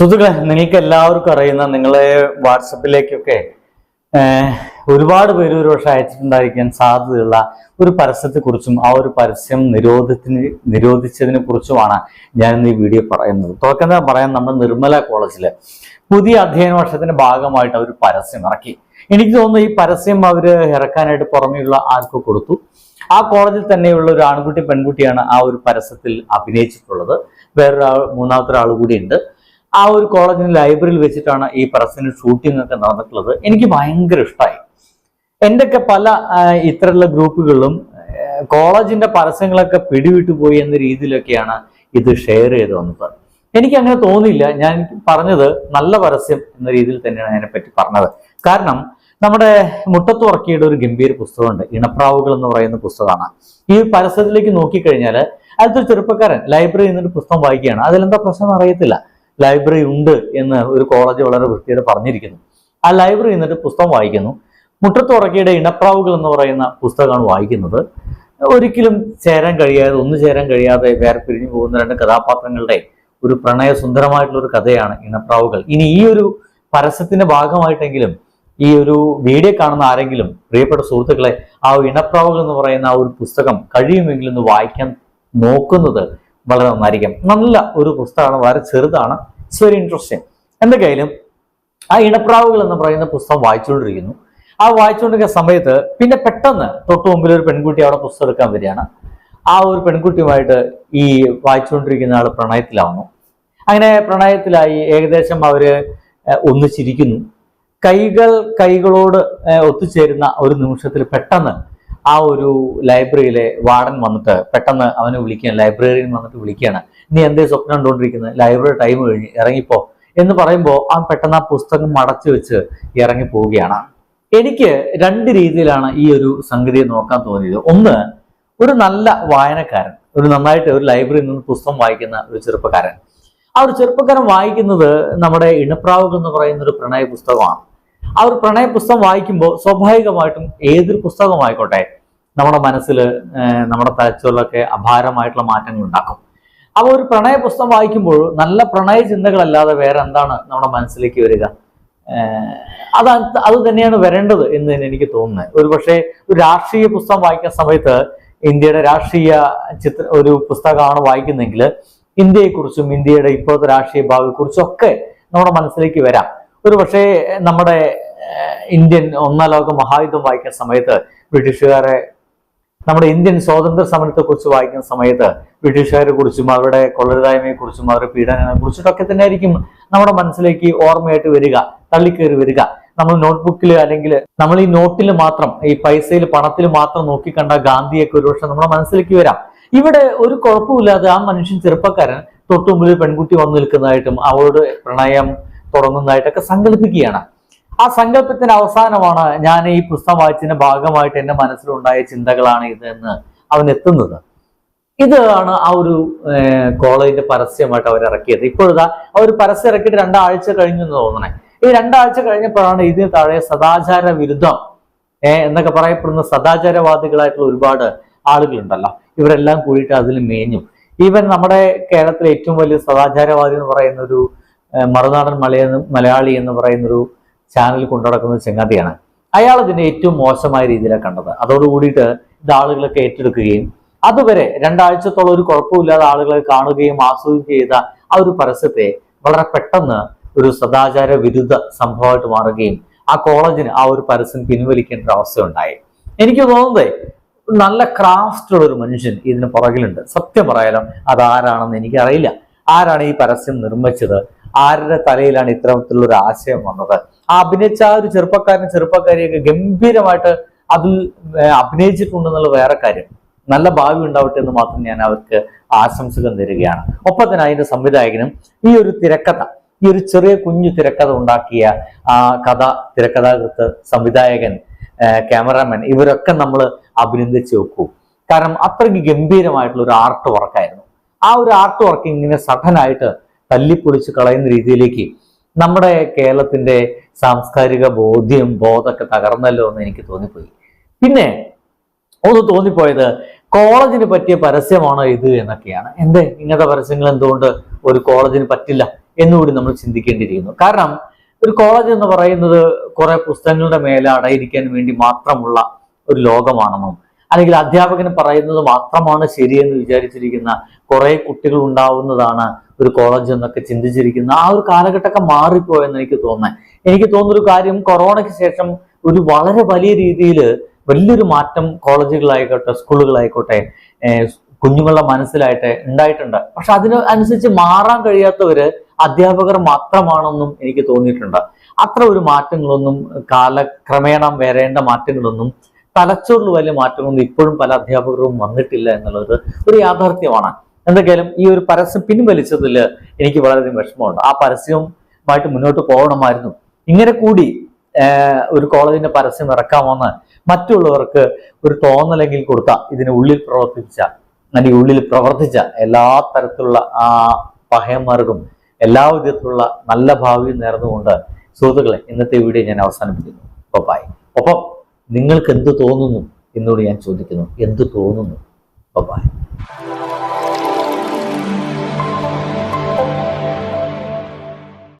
സുഹൃത്തുക്കളെ നിങ്ങൾക്ക് എല്ലാവർക്കും അറിയുന്ന നിങ്ങളെ വാട്സപ്പിലേക്കൊക്കെ ഒരുപാട് പേര് ഒരു പക്ഷെ അയച്ചിട്ടുണ്ടായിരിക്കാൻ സാധ്യതയുള്ള ഒരു പരസ്യത്തെക്കുറിച്ചും ആ ഒരു പരസ്യം നിരോധത്തിന് നിരോധിച്ചതിനെ കുറിച്ചുമാണ് ഞാൻ ഈ വീഡിയോ പറയുന്നത്. തുറക്കുന്ന പറയാൻ നമ്മുടെ നിർമ്മല കോളേജിൽ പുതിയ അധ്യയന വർഷത്തിന്റെ ഭാഗമായിട്ട് അവർ പരസ്യം ഇറക്കി. എനിക്ക് തോന്നുന്നു ഈ പരസ്യം അവർ ഇറക്കാനായിട്ട് പുറമെയുള്ള ആർക്കോ കൊടുത്തു. ആ കോളേജിൽ തന്നെയുള്ള ഒരു ആൺകുട്ടി പെൺകുട്ടിയാണ് ആ ഒരു പരസ്യത്തിൽ അഭിനയിച്ചിട്ടുള്ളത്. വേറൊരാൾ മൂന്നാമത്തെ ഒരാൾ കൂടി ഉണ്ട് ആ ഒരു കോളേജിന് ലൈബ്രറിയിൽ വെച്ചിട്ടാണ് ഈ പ്രസിന് ഷൂട്ടിംഗ് ഒക്കെ നടന്നിട്ടുള്ളത്. എനിക്ക് ഭയങ്കര ഇഷ്ടമായി എന്റെയൊക്കെ പല ഇത്തരമുള്ള ഗ്രൂപ്പുകളിലും കോളേജിന്റെ പരസ്യങ്ങളൊക്കെ പിടിവിട്ടു പോയി എന്ന രീതിയിലൊക്കെയാണ് ഇത് ഷെയർ ചെയ്ത് വന്നത്. എനിക്ക് അങ്ങനെ തോന്നിയില്ല. ഞാൻ പറഞ്ഞത് നല്ല പരസ്യം എന്ന രീതിയിൽ തന്നെയാണ് അതിനെപ്പറ്റി പറഞ്ഞത്. കാരണം നമ്മുടെ മുട്ടത്ത് വർക്കിയുടെ ഒരു ഗംഭീര പുസ്തകമുണ്ട്. ഇണപ്രാവുകൾ എന്ന് പറയുന്ന പുസ്തകമാണ്. ഈ പരസ്യത്തിലേക്ക് നോക്കിക്കഴിഞ്ഞാൽ അതിലത്തെ ചെറുപ്പക്കാരൻ ലൈബ്രറിയിൽ നിന്നൊരു പുസ്തകം വായിക്കുകയാണ്. അതിലെന്താ പ്രശ്നം അറിയത്തില്ല. ലൈബ്രറി ഉണ്ട് എന്ന് ഒരു കോളേജ് വളരെ വൃത്തിയോടെ പറഞ്ഞിരിക്കുന്നു. ആ ലൈബ്രറി എന്നിട്ട് പുസ്തകം വായിക്കുന്നു. മുട്ടത്ത് ഉറക്കിയുടെ ഇണപ്രാവുകൾ എന്ന് പറയുന്ന പുസ്തകമാണ് വായിക്കുന്നത്. ഒരിക്കലും ചേരാൻ കഴിയാതെ ഒന്നു ചേരാൻ കഴിയാതെ വേറെ പിരിഞ്ഞു പോകുന്ന രണ്ട് കഥാപാത്രങ്ങളുടെ ഒരു പ്രണയസുന്ദരമായിട്ടുള്ളൊരു കഥയാണ് ഇണപ്രാവുകൾ. ഇനി ഈ ഒരു പരസ്യത്തിന്റെ ഭാഗമായിട്ടെങ്കിലും ഈ ഒരു വീഡിയോ കാണുന്ന ആരെങ്കിലും പ്രിയപ്പെട്ട സുഹൃത്തുക്കളെ ആ ഇണപ്രാവുകൾ എന്ന് പറയുന്ന ആ ഒരു പുസ്തകം കഴിയുമെങ്കിലും ഒന്ന് വായിക്കാൻ നോക്കുന്നത് വളരെ നന്നായിരിക്കും. നല്ല ഒരു പുസ്തകമാണ് വളരെ ചെറുതാണ്. ഇറ്റ്സ് വെരി ഇൻട്രസ്റ്റിംഗ് എന്തൊക്കെയായാലും ആ ഇടപ്രാവുകൾ എന്ന് പറയുന്ന പുസ്തകം വായിച്ചുകൊണ്ടിരിക്കുന്നു. ആ വായിച്ചുകൊണ്ടിരിക്കുന്ന സമയത്ത് പിന്നെ പെട്ടെന്ന് തൊട്ടു മുമ്പിൽ ഒരു പെൺകുട്ടി അവിടെ പുസ്തകം എടുക്കാൻ വരികയാണ്. ആ ഒരു പെൺകുട്ടിയുമായിട്ട് ഈ വായിച്ചുകൊണ്ടിരിക്കുന്ന ആൾ പ്രണയത്തിലാവുന്നു. അങ്ങനെ പ്രണയത്തിലായി ഏകദേശം അവർ ഒന്നിച്ചിരിക്കുന്നു. കൈകൾ കൈകളോട് ഒത്തുചേരുന്ന ഒരു നിമിഷത്തിൽ പെട്ടെന്ന് ആ ഒരു ലൈബ്രറിയിലെ വാർഡൻ വന്നിട്ട് പെട്ടെന്ന് അവനെ വിളിക്കുകയാണ് ലൈബ്രറിയിൽ വന്നിട്ട് വിളിക്കുകയാണ്. നീ എന്തേ സ്വപ്നം കണ്ടുകൊണ്ടിരിക്കുന്നത് ലൈബ്രറി ടൈം കഴിഞ്ഞ് ഇറങ്ങിപ്പോ. എന്ന് പറയുമ്പോൾ അവൻ പെട്ടെന്ന് ആ പുസ്തകം മടച്ചു വെച്ച് ഇറങ്ങി പോവുകയാണ്. എനിക്ക് രണ്ട് രീതിയിലാണ് ഈ ഒരു സംഗതിയെ നോക്കാൻ തോന്നിയത്. ഒന്ന് ഒരു നല്ല വായനക്കാരൻ ഒരു നന്നായിട്ട് ഒരു ലൈബ്രറിയിൽ നിന്ന് പുസ്തകം വായിക്കുന്ന ഒരു ചെറുപ്പക്കാരൻ. ആ ഒരു ചെറുപ്പക്കാരൻ വായിക്കുന്നത് നമ്മുടെ ഇണപ്രാവ് എന്ന് പറയുന്ന ഒരു പ്രണയ പുസ്തകമാണ്. ആ ഒരു പ്രണയ പുസ്തകം വായിക്കുമ്പോൾ സ്വാഭാവികമായിട്ടും ഏതൊരു പുസ്തകമായിക്കോട്ടെ നമ്മുടെ മനസ്സിൽ നമ്മുടെ തലച്ചോറിലൊക്കെ അപാരമായിട്ടുള്ള മാറ്റങ്ങൾ ഉണ്ടാക്കും. അപ്പോൾ ഒരു പ്രണയ പുസ്തകം വായിക്കുമ്പോൾ നല്ല പ്രണയ ചിന്തകളല്ലാതെ വേറെ എന്താണ് നമ്മുടെ മനസ്സിലേക്ക് വരിക? അത് അത് തന്നെയാണ് വരേണ്ടത് എന്ന് തന്നെ എനിക്ക് തോന്നുന്നത്. ഒരു പക്ഷേ ഒരു രാഷ്ട്രീയ പുസ്തകം വായിക്കുന്ന സമയത്ത് ഇന്ത്യയുടെ രാഷ്ട്രീയ ചിത്ര ഒരു പുസ്തകമാണ് വായിക്കുന്നെങ്കിൽ ഇന്ത്യയെക്കുറിച്ചും ഇന്ത്യയുടെ ഇപ്പോഴത്തെ രാഷ്ട്രീയ ഭാവിയെക്കുറിച്ചും ഒക്കെ നമ്മുടെ മനസ്സിലേക്ക് വരാം. ഒരു പക്ഷേ നമ്മുടെ ഇന്ത്യൻ ഒന്നാം ലോക മഹായുദ്ധം വായിക്കുന്ന സമയത്ത് ബ്രിട്ടീഷുകാരെ നമ്മുടെ ഇന്ത്യൻ സ്വാതന്ത്ര്യ സമരത്തെ കുറിച്ച് വായിക്കുന്ന സമയത്ത് ബ്രിട്ടീഷുകാരെ കുറിച്ചും അവരുടെ കൊള്ളരുതായ്മയെ കുറിച്ചും അവരുടെ പീഡനങ്ങളെ കുറിച്ചിട്ടൊക്കെ തന്നെ ആയിരിക്കും നമ്മുടെ മനസ്സിലേക്ക് ഓർമ്മയായിട്ട് വരിക തള്ളിക്കേറി വരിക. നമ്മൾ നോട്ട്ബുക്കിൽ അല്ലെങ്കിൽ നമ്മൾ ഈ നോട്ടിൽ മാത്രം ഈ പൈസയിൽ പണത്തിൽ മാത്രം നോക്കിക്കണ്ട ഗാന്ധിയൊക്കെ ഒരുപക്ഷെ നമ്മുടെ മനസ്സിലേക്ക് വരാം. ഇവിടെ ഒരു കുഴപ്പമില്ലാതെ ആ മനുഷ്യൻ ചെറുപ്പക്കാരൻ തൊട്ടുമുമ്പിൽ പെൺകുട്ടി വന്നു നിൽക്കുന്നതായിട്ടും അവളോട് പ്രണയം തുടങ്ങുന്നതായിട്ടൊക്കെ സങ്കല്പിക്കുകയാണ്. ആ സങ്കല്പത്തിന്റെ അവസാനമാണ് ഞാൻ ഈ പുസ്തകം വായിച്ചതിന്റെ ഭാഗമായിട്ട് എന്റെ മനസ്സിലുണ്ടായ ചിന്തകളാണ് ഇത് എന്ന് അവൻ എത്തുന്നത്. ഇതാണ് ആ ഒരു കോളേജിന്റെ പരസ്യമായിട്ട് അവർ ഇറക്കിയത്. ഇപ്പോഴതാ ആ ഒരു പരസ്യം ഇറക്കിയിട്ട് രണ്ടാഴ്ച കഴിഞ്ഞു എന്ന് തോന്നണേ. ഈ രണ്ടാഴ്ച കഴിഞ്ഞപ്പോഴാണ് ഇതിന് താഴെ സദാചാര വിരുദ്ധം എന്നൊക്കെ പറയപ്പെടുന്ന സദാചാരവാദികളായിട്ടുള്ള ഒരുപാട് ആളുകളുണ്ടല്ലോ. ഇവരെല്ലാം കൂടിയിട്ട് അതിൽ മേഞ്ഞു. ഈവൻ നമ്മുടെ കേരളത്തിലെ ഏറ്റവും വലിയ സദാചാരവാദി എന്ന് പറയുന്ന ഒരു മറുനാടൻ മലയ മലയാളി എന്ന് പറയുന്ന ഒരു ചാനൽ കൊണ്ടുനടക്കുന്ന ചെങ്ങാതിയാണ്. അയാൾ ഇതിനെ ഏറ്റവും മോശമായ രീതിയിലാണ് കണ്ടത്. അതോടുകൂടിയിട്ട് ഇത് ആളുകളൊക്കെ ഏറ്റെടുക്കുകയും അതുവരെ രണ്ടാഴ്ചത്തോളം ഒരു കുഴപ്പമില്ലാതെ ആളുകളെ കാണുകയും ആസ്വദിക്കുകയും ചെയ്ത ആ ഒരു പരസ്യത്തെ വളരെ പെട്ടെന്ന് ഒരു സദാചാര വിരുദ്ധ സംഭവമായിട്ട് മാറുകയും ആ കോളേജിന് ആ ഒരു പരസ്യം പിൻവലിക്കേണ്ട ഒരു അവസ്ഥ ഉണ്ടായി. എനിക്ക് തോന്നുന്നത് നല്ല ക്രാഫ്റ്റ് ഉള്ള ഒരു മനുഷ്യൻ ഇതിന് പുറകിലുണ്ട്. സത്യം പറയാലോ അതാരാണെന്ന് എനിക്കറിയില്ല. ആരാണ് ഈ പരസ്യം നിർമ്മിച്ചത്? ആരുടെ തലയിലാണ് ഇത്തരത്തിലുള്ള ഒരു ആശയം വന്നത്? അഭിനയിച്ച ആ ഒരു ചെറുപ്പക്കാരൻ ചെറുപ്പക്കാരിയൊക്കെ ഗംഭീരമായിട്ട് അതിൽ അഭിനയിച്ചിട്ടുണ്ടെന്നുള്ള വേറെ കാര്യം. നല്ല ഭാവി ഉണ്ടാവട്ടെ എന്ന് മാത്രം ഞാൻ അവർക്ക് ആശംസകൾ തരികയാണ്. ഒപ്പം തന്നെ അതിന്റെ സംവിധായകനും ഈ ഒരു തിരക്കഥ ഈ ഒരു ചെറിയ കുഞ്ഞു തിരക്കഥ ഉണ്ടാക്കിയ ആ കഥ തിരക്കഥാകൃത്ത് സംവിധായകൻ ക്യാമറാമാൻ ഇവരൊക്കെ നമ്മൾ അഭിനന്ദിച്ച് വെക്കൂ. കാരണം അത്രയ്ക്ക് ഗംഭീരമായിട്ടുള്ള ഒരു ആർട്ട് വർക്കായിരുന്നു. ആ ഒരു ആർട്ട് വർക്ക് ഇങ്ങനെ സഡനായിട്ട് തല്ലിപ്പൊളിച്ച് കളയുന്ന രീതിയിലേക്ക് നമ്മുടെ കേരളത്തിന്റെ സാംസ്കാരിക ബോധ്യം ബോധമൊക്കെ തകർന്നല്ലോ എന്ന് എനിക്ക് തോന്നിപ്പോയി. പിന്നെ ഒന്ന് തോന്നിപ്പോയത് കോളേജിന് പറ്റിയ പരസ്യമാണോ ഇത് എന്നൊക്കെയാണ്. എന്തേ? ഇങ്ങനത്തെ പരസ്യങ്ങൾ എന്തുകൊണ്ട് ഒരു കോളേജിന് പറ്റില്ല എന്നുകൂടി നമ്മൾ ചിന്തിക്കേണ്ടിയിരിക്കുന്നു. കാരണം ഒരു കോളേജ് എന്ന് പറയുന്നത് കുറെ പുസ്തകങ്ങളുടെ മേലെ അടയിരിക്കാൻ വേണ്ടി മാത്രമുള്ള ഒരു ലോകമാണെന്നും അല്ലെങ്കിൽ അധ്യാപകന് പറയുന്നത് മാത്രമാണ് ശരിയെന്ന് വിചാരിച്ചിരിക്കുന്ന കുറെ കുട്ടികൾ ഉണ്ടാവുന്നതാണ് ഒരു കോളേജ് എന്നൊക്കെ ചിന്തിച്ചിരിക്കുന്ന ആ ഒരു കാലഘട്ടമൊക്കെ മാറിപ്പോയെന്ന് എനിക്ക് തോന്നുന്നത്. എനിക്ക് തോന്നുന്നൊരു കാര്യം കൊറോണയ്ക്ക് ശേഷം ഒരു വളരെ വലിയ രീതിയിൽ വലിയൊരു മാറ്റം കോളേജുകളായിക്കോട്ടെ സ്കൂളുകളായിക്കോട്ടെ കുഞ്ഞുങ്ങളുടെ മനസ്സിലായിട്ട് ഉണ്ടായിട്ടുണ്ട്. പക്ഷെ അതിന് അനുസരിച്ച് മാറാൻ കഴിയാത്തവര് അധ്യാപകർ മാത്രമാണെന്നും എനിക്ക് തോന്നിയിട്ടുണ്ട്. അത്ര ഒരു മാറ്റങ്ങളൊന്നും കാലക്രമേണ വരേണ്ട മാറ്റങ്ങളൊന്നും തലച്ചോറിൽ വലിയ മാറ്റങ്ങളൊന്നും ഇപ്പോഴും പല അധ്യാപകരും വന്നിട്ടില്ല എന്നുള്ളത് ഒരു യാഥാർത്ഥ്യമാണ്. എന്തൊക്കെയാലും ഈ ഒരു പരസ്യം പിൻവലിച്ചതിൽ എനിക്ക് വളരെയധികം വിഷമമുണ്ട്. ആ പരസ്യവുമായിട്ട് മുന്നോട്ട് പോകണമായിരുന്നു. ഇങ്ങനെ കൂടി ഒരു കോളേജിന്റെ പരസ്യം ഇറക്കാമെന്ന് മറ്റുള്ളവർക്ക് ഒരു തോന്നലെങ്കിൽ കൊടുത്ത ഇതിന് ഉള്ളിൽ പ്രവർത്തിച്ച അല്ലെങ്കിൽ ഉള്ളിൽ പ്രവർത്തിച്ച എല്ലാ തരത്തിലുള്ള ആ പഹയന്മാർക്കും എല്ലാ വിധത്തിലുള്ള നല്ല ഭാവിയും നേർന്നുകൊണ്ട് സുഹൃത്തുക്കളെ ഇന്നത്തെ വീഡിയോ ഞാൻ അവസാനിപ്പിക്കുന്നു. ബൈ ഒപ്പം നിങ്ങൾക്ക് എന്ത് തോന്നുന്നു എന്നോട് ഞാൻ ചോദിക്കുന്നു. എന്ത് തോന്നുന്നു? ബൈ